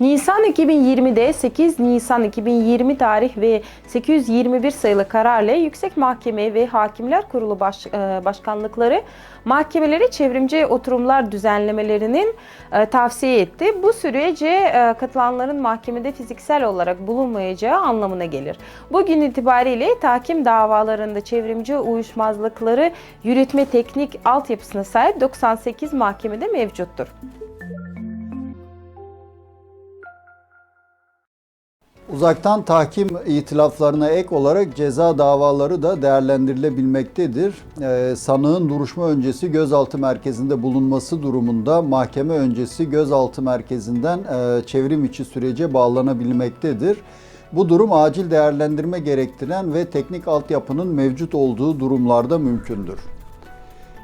Nisan 2020'de 8 Nisan 2020 tarih ve 821 sayılı kararla Yüksek Mahkeme ve Hakimler Kurulu baş, e, başkanlıkları mahkemelere çevrimci oturumlar düzenlemelerinin e, tavsiye etti. Bu sürece e, katılanların mahkemede fiziksel olarak bulunmayacağı anlamına gelir. Bugün itibariyle tahkim davalarında çevrimci uyuşmazlıkları yürütme teknik altyapısına sahip 98 mahkemede mevcuttur. Uzaktan tahkim itilaflarına ek olarak ceza davaları da değerlendirilebilmektedir. Ee, sanığın duruşma öncesi gözaltı merkezinde bulunması durumunda mahkeme öncesi gözaltı merkezinden e, çevrim içi sürece bağlanabilmektedir. Bu durum acil değerlendirme gerektiren ve teknik altyapının mevcut olduğu durumlarda mümkündür.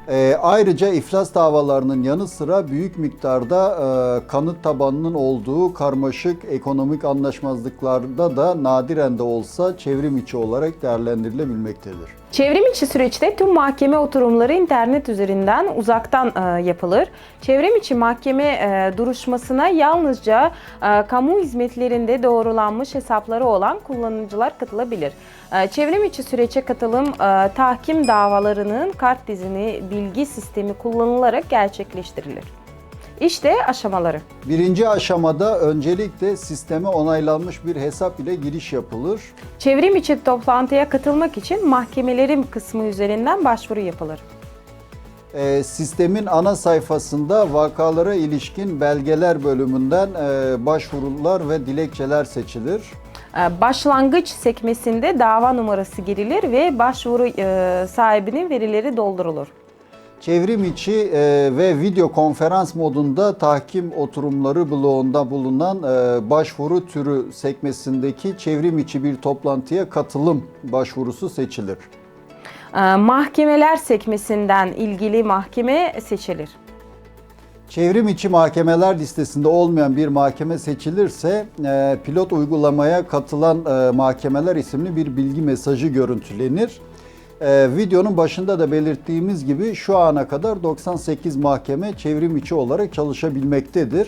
E, ayrıca iflas davalarının yanı sıra büyük miktarda e, kanıt tabanının olduğu karmaşık ekonomik anlaşmazlıklarda da nadiren de olsa çevrim içi olarak değerlendirilebilmektedir. Çevrim içi süreçte tüm mahkeme oturumları internet üzerinden uzaktan e, yapılır. Çevrim içi mahkeme e, duruşmasına yalnızca e, kamu hizmetlerinde doğrulanmış hesapları olan kullanıcılar katılabilir. E, çevrim içi sürece katılım e, tahkim davalarının kart dizini bilgi sistemi kullanılarak gerçekleştirilir. İşte aşamaları. Birinci aşamada öncelikle sisteme onaylanmış bir hesap ile giriş yapılır. Çevrim içi toplantıya katılmak için mahkemelerin kısmı üzerinden başvuru yapılır. E, sistemin ana sayfasında vakalara ilişkin belgeler bölümünden e, başvurular ve dilekçeler seçilir. Ee, Başlangıç sekmesinde dava numarası girilir ve başvuru e, sahibinin verileri doldurulur. Çevrim içi e, ve video konferans modunda tahkim oturumları bloğunda bulunan e, başvuru türü sekmesindeki çevrim içi bir toplantıya katılım başvurusu seçilir. Ee, Mahkemeler sekmesinden ilgili mahkeme seçilir. Çevrim içi mahkemeler listesinde olmayan bir mahkeme seçilirse e, pilot uygulamaya katılan e, mahkemeler isimli bir bilgi mesajı görüntülenir. E, videonun başında da belirttiğimiz gibi şu ana kadar 98 mahkeme çevrim içi olarak çalışabilmektedir.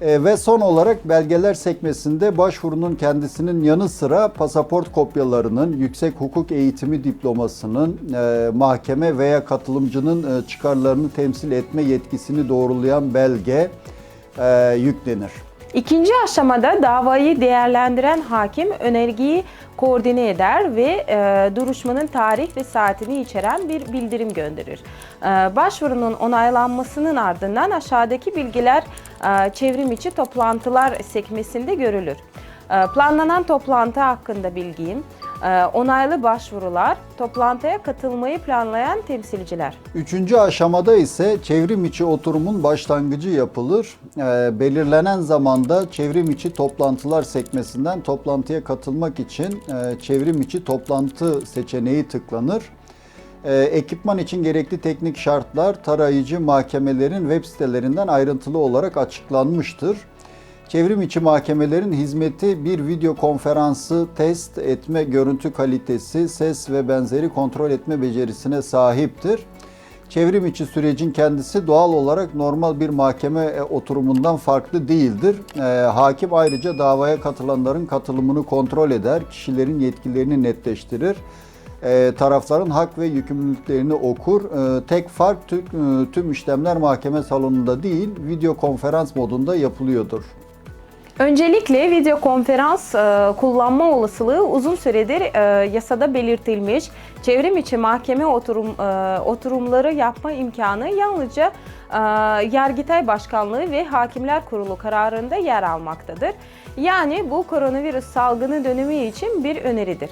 E, ve son olarak belgeler sekmesinde başvurunun kendisinin yanı sıra pasaport kopyalarının, yüksek hukuk eğitimi diplomasının, e, mahkeme veya katılımcının e, çıkarlarını temsil etme yetkisini doğrulayan belge e, yüklenir. İkinci aşamada davayı değerlendiren hakim önergeyi koordine eder ve e, duruşmanın tarih ve saatini içeren bir bildirim gönderir. E, başvurunun onaylanmasının ardından aşağıdaki bilgiler e, çevrim içi toplantılar sekmesinde görülür. E, planlanan toplantı hakkında bilgiyim, onaylı başvurular, toplantıya katılmayı planlayan temsilciler. Üçüncü aşamada ise çevrim içi oturumun başlangıcı yapılır. Ee, belirlenen zamanda çevrim içi toplantılar sekmesinden toplantıya katılmak için e, çevrim içi toplantı seçeneği tıklanır. Ee, ekipman için gerekli teknik şartlar tarayıcı mahkemelerin web sitelerinden ayrıntılı olarak açıklanmıştır. Çevrim içi mahkemelerin hizmeti bir video konferansı test etme görüntü kalitesi, ses ve benzeri kontrol etme becerisine sahiptir. Çevrim içi sürecin kendisi doğal olarak normal bir mahkeme e, oturumundan farklı değildir. Ee, hakim ayrıca davaya katılanların katılımını kontrol eder, kişilerin yetkilerini netleştirir, Ee, tarafların hak ve yükümlülüklerini okur. Ee, tek fark e, tüm işlemler mahkeme salonunda değil, video konferans modunda yapılıyordur. Öncelikle video konferans e, kullanma olasılığı uzun süredir e, yasada belirtilmiş. Çevrim içi mahkeme oturum e, oturumları yapma imkanı yalnızca e, Yargıtay Başkanlığı ve Hakimler Kurulu kararında yer almaktadır. Yani bu koronavirüs salgını dönemi için bir öneridir.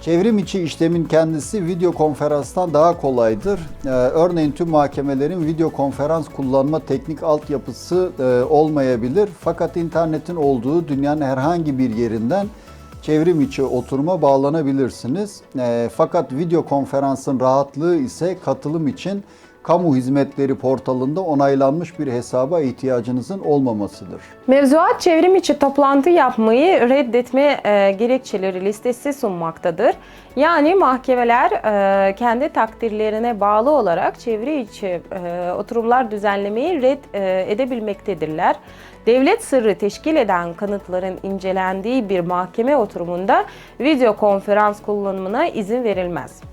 Çevrim içi işlemin kendisi video konferanstan daha kolaydır. Ee, örneğin tüm mahkemelerin video konferans kullanma teknik altyapısı e, olmayabilir. Fakat internetin olduğu dünyanın herhangi bir yerinden çevrim içi oturuma bağlanabilirsiniz. E, fakat video konferansın rahatlığı ise katılım için kamu hizmetleri portalında onaylanmış bir hesaba ihtiyacınızın olmamasıdır. Mevzuat çevrim içi toplantı yapmayı reddetme e, gerekçeleri listesi sunmaktadır. Yani mahkemeler e, kendi takdirlerine bağlı olarak çeviri içi e, oturumlar düzenlemeyi red e, edebilmektedirler. devlet sırrı teşkil eden kanıtların incelendiği bir mahkeme oturumunda video konferans kullanımına izin verilmez.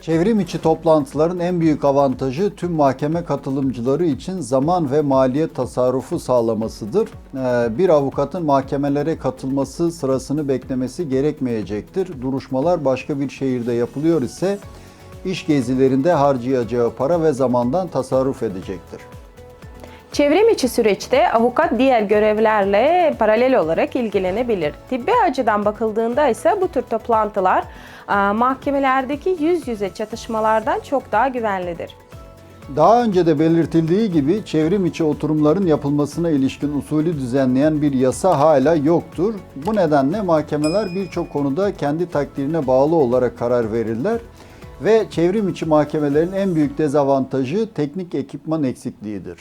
Çevrim içi toplantıların en büyük avantajı tüm mahkeme katılımcıları için zaman ve maliyet tasarrufu sağlamasıdır. Ee, Bir avukatın mahkemelere katılması sırasını beklemesi gerekmeyecektir. Duruşmalar başka bir şehirde yapılıyor ise iş gezilerinde harcayacağı para ve zamandan tasarruf edecektir. Çevrim içi süreçte avukat diğer görevlerle paralel olarak ilgilenebilir. Tıbbi açıdan bakıldığında ise bu tür toplantılar e, mahkemelerdeki yüz yüze çatışmalardan çok daha güvenlidir. Daha önce de belirtildiği gibi çevrim içi oturumların yapılmasına ilişkin usulü düzenleyen bir yasa hala yoktur. Bu nedenle mahkemeler birçok konuda kendi takdirine bağlı olarak karar verirler ve çevrim içi mahkemelerin en büyük dezavantajı teknik ekipman eksikliğidir.